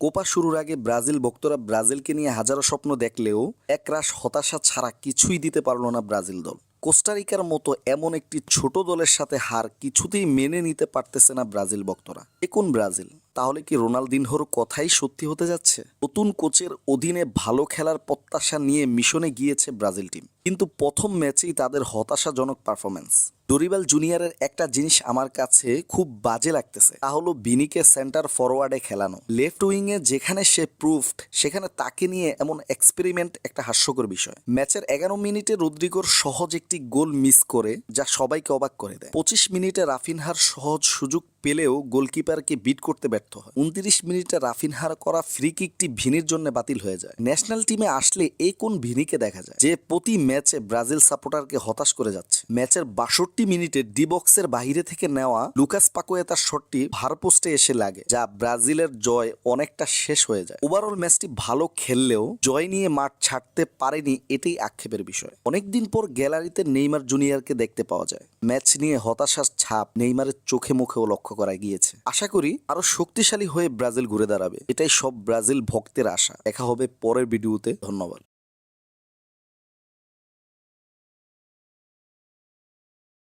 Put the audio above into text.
Copa শুরুর আগে Brazil ভক্তরা ব্রাজিলকে নিয়ে হাজারো স্বপ্ন দেখলেও একরাশ হতাশা ছাড়া কিছুই দিতে পারল না ব্রাজিল দল। কোস্টারিকার মতো এমন একটি ছোট দলের সাথে হার কিছুতেই মেনে নিতে পারতেছে না ব্রাজিল ভক্তরা। এ কোন ব্রাজিল? তাহলে কি রোনালদিনহোর কথাই সত্যি হতে যাচ্ছে? নতুন কোচের অধীনে ভালো খেলার প্রত্যাশা নিয়ে মিশনে গিয়েছে ব্রাজিল টিম। কিন্তু প্রথম ম্যাচেই তাদের হতাশাজনক পারফরমেন্স ডরিবাল জুনিয়রের একটা জিনিস আমার কাছে খুব বাজে লাগতেছে। তা হলো বিনিকে সেন্টার ফরওয়ার্ডে খেলানো। লেফট এ যেখানে সে প্রুফড, সেখানে তাকে নিয়ে এমন এক্সপেরিমেন্ট একটা হাস্যকর বিষয়। ম্যাচের এগারো মিনিটে রদ্রিগোর সহজ একটি গোল মিস করে, যা সবাইকে অবাক করে দেয়। পঁচিশ মিনিটে রাফিনহার সহজ সুযোগ পেলেও গোলকিপারকে বিট করতে ব্যর্থ হয়। উনত্রিশ মিনিটে রাফিনহার করা ফ্রি কিকটি ভিনির জন্য বাতিল হয়ে যায়। ন্যাশনাল টিমে আসলে এই কোন ভিনিকে দেখা যায়? যে প্রতি ম্যাচে ব্রাজিল সাপোর্টারকে হতাশ করে যাচ্ছে। ম্যাচের বাষট্টি মিনিটে ডি বক্সের বাহিরে থেকে নেওয়া লুকাস পাকোয়েতার শটটি ভার পোস্টে এসে লাগে, যা ব্রাজিলের জয় অনেকটা শেষ হয়ে যায়। ওভারঅল ম্যাচটি ভালো খেললেও জয় নিয়ে মাঠ ছাড়তে পারেনি এটাই আক্ষেপের বিষয়। অনেকদিন পর গ্যালারিতে নেইমার জুনিয়রকে দেখতে পাওয়া যায়। ম্যাচ নিয়ে হতাশার ছাপ নেইমারের চোখে মুখেও লক্ষ্য করা গিয়েছে। আশা করি আরও শক্তিশালী হয়ে ব্রাজিল ঘুরে দাঁড়াবে। এটাই সব ব্রাজিল ভক্তের আশা। দেখা হবে পরের ভিডিওতে। ধন্যবাদ।